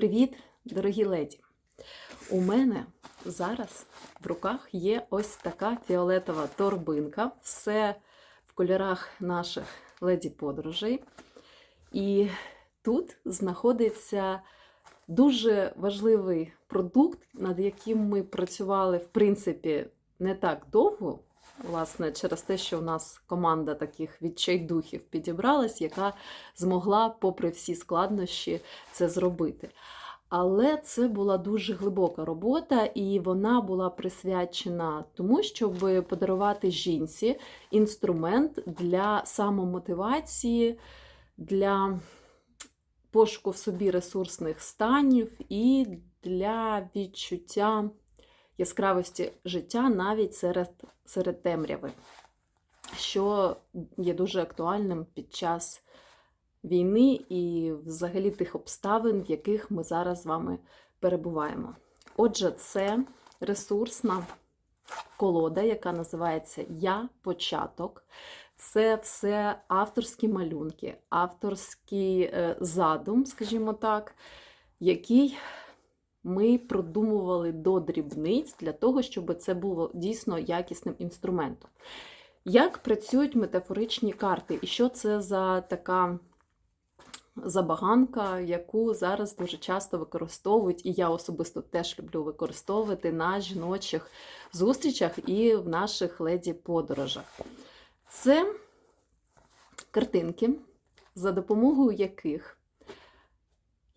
Привіт, дорогі леді! У мене зараз в руках є ось така фіолетова торбинка. Все в кольорах наших леді-подорожей. І тут знаходиться дуже важливий продукт, над яким ми працювали, в принципі, не так довго. Власне, через те, що у нас команда таких відчайдухів підібралась, яка змогла, попри всі складнощі, це зробити. Але це була дуже глибока робота, і вона була присвячена тому, щоб подарувати жінці інструмент для самомотивації, для пошуку в собі ресурсних станів і для відчуття яскравості життя навіть серед, серед темряви, що є дуже актуальним під час війни і взагалі тих обставин, в яких ми зараз з вами перебуваємо. Отже, це ресурсна колода, яка називається Я початок. Це все авторські малюнки, авторський е, задум, скажімо так, який ми продумували до дрібниць для того, щоб це було дійсно якісним інструментом. Як працюють метафоричні карти? І що це за така забаганка, яку зараз дуже часто використовують, і я особисто теж люблю використовувати на жіночих зустрічах і в наших леді-подорожах? Це картинки, за допомогою яких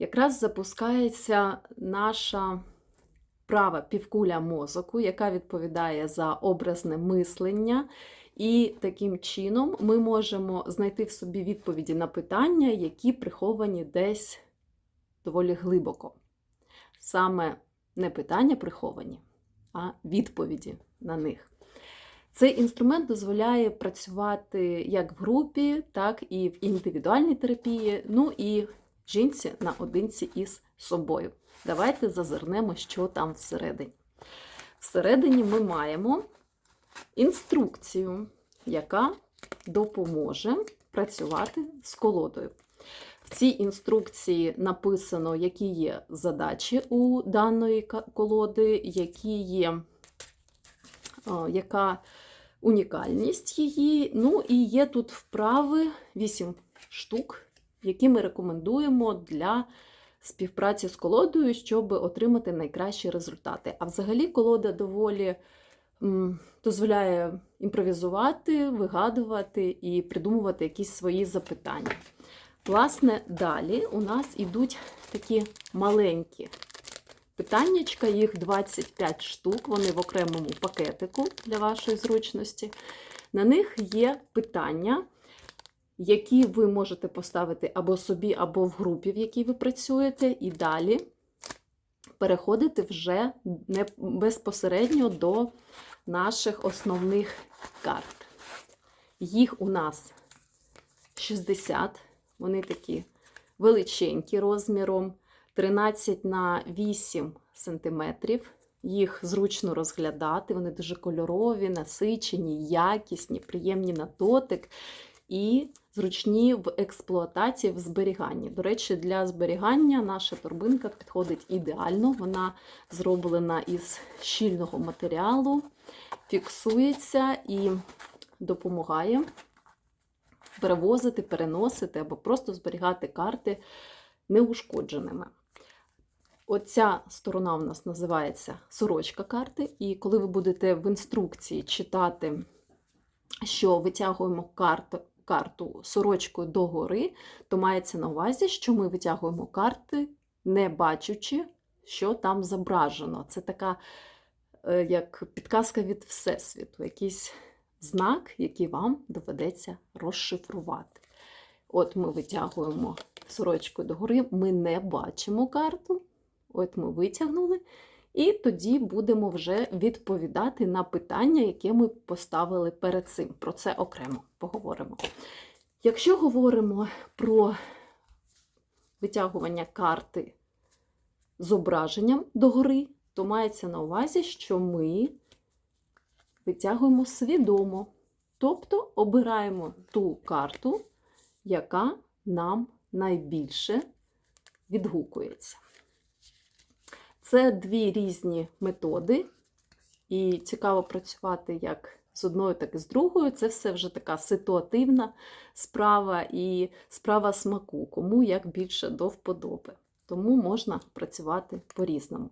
якраз запускається наша права півкуля мозоку, яка відповідає за образне мислення. І таким чином ми можемо знайти в собі відповіді на питання, які приховані десь доволі глибоко. Саме не питання приховані, а відповіді на них. Цей інструмент дозволяє працювати як в групі, так і в індивідуальній терапії, ну і жінці наодинці із собою. Давайте зазирнемо, що там всередині. Всередині ми маємо інструкцію, яка допоможе працювати з колодою. В цій інструкції написано, які є задачі у даної колоди, які є, яка унікальність її. Ну і є тут вправи 8 штук, які ми рекомендуємо для співпраці з колодою, щоб отримати найкращі результати. А взагалі, колода доволі дозволяє імпровізувати, вигадувати і придумувати якісь свої запитання. Власне, далі у нас ідуть такі маленькі питаннячка, їх 25 штук, вони в окремому пакетику для вашої зручності. На них є питання, які ви можете поставити або собі, або в групі, в якій ви працюєте, і далі переходити вже не безпосередньо до наших основних карт. Їх у нас 60, вони такі величенькі розміром, 13 на 8 см. Їх зручно розглядати, вони дуже кольорові, насичені, якісні, приємні на дотик і зручні в експлуатації, в зберіганні. До речі, для зберігання наша торбинка підходить ідеально. Вона зроблена із щільного матеріалу, фіксується і допомагає перевозити, переносити або просто зберігати карти неушкодженими. Оця сторона у нас називається сорочка карти, і коли ви будете в інструкції читати, що витягуємо карту, карту сорочкою догори, то мається на увазі, що ми витягуємо карти, не бачучи, що там зображено. Це така е, як підказка від Всесвіту, якийсь знак, який вам доведеться розшифрувати. От ми витягуємо сорочкою догори, ми не бачимо карту. От ми витягнули. І тоді будемо вже відповідати на питання, яке ми поставили перед цим. Про це окремо поговоримо. Якщо говоримо про витягування карти зображенням догори, то мається на увазі, що ми витягуємо свідомо, тобто обираємо ту карту, яка нам найбільше відгукується. Це дві різні методи, і цікаво працювати як з одною, так і з другою. Це все вже така ситуативна справа і справа смаку, кому як більше до вподоби. Тому можна працювати по-різному.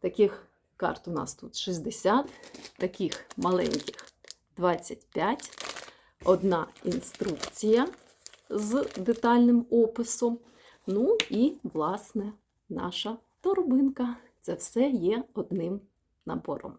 Таких карт у нас тут 60, таких маленьких 25, одна інструкція з детальним описом. Ну і, власне, наша торбинка. Це все є одним набором.